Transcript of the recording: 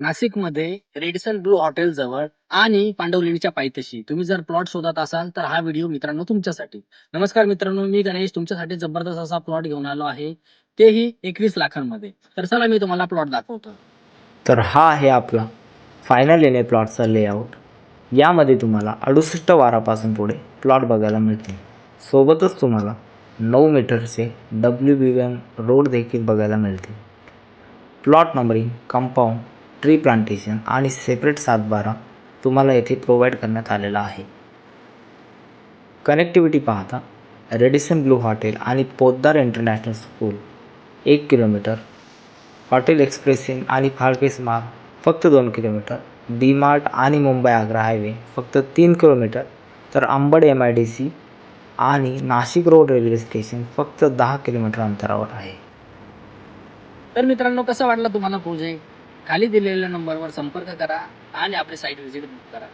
नाशिकमध्ये Radisson Blu hotel जवळ आणि पांडवलेणीच्या पायथ्याशी. तुम्ही जर प्लॉट शोधत असाल तर हा व्हिडिओ मित्रांनो तुमच्यासाठी. नमस्कार मित्रांनो मी गणेश. तुमच्यासाठी जबरदस्त असा प्लॉट घेऊन आलो आहे. तेही एकवीस लाखांमध्ये. तर चला मी तुम्हाला प्लॉट दाखवतो. तर हा आहे आपला फायनल एन ए प्लॉटचा लेआउट यामध्ये तुम्हाला अडुसष्ट वारापासून पुढे प्लॉट बघायला मिळतील. सोबतच तुम्हाला नऊ मीटरचे डब्ल्यू बी एम रोड देखील बघायला मिळतील. Plot numbering compound tree plantation आणि सेपरेट सातबारा तुम्हाला येथे प्रोव्हाइड करण्यात आलेला आहे. कनेक्टिव्हिटी पाहता रेडिसन ब्लू हॉटेल आणि पोद्दार इंटरनॅशनल स्कूल एक किलोमीटर. हॉटेल एक्सप्रेस इन आणि फाळकेस मार्ग फक्त दोन किलोमीटर. डी मार्ट आणि मुंबई आग्रा हायवे फक्त तीन किलोमीटर. तर Ambad M I D C आणि नाशिक रोड रेल्वे स्टेशन फक्त दहा किलोमीटर अंतरावर आहे. तर मित्रांनो कसं वाटलं तुम्हाला प्रोजेक्ट खाली दिलेल्या नंबरवर संपर्क करा आणि आपली साईट व्हिजिट बुक करा.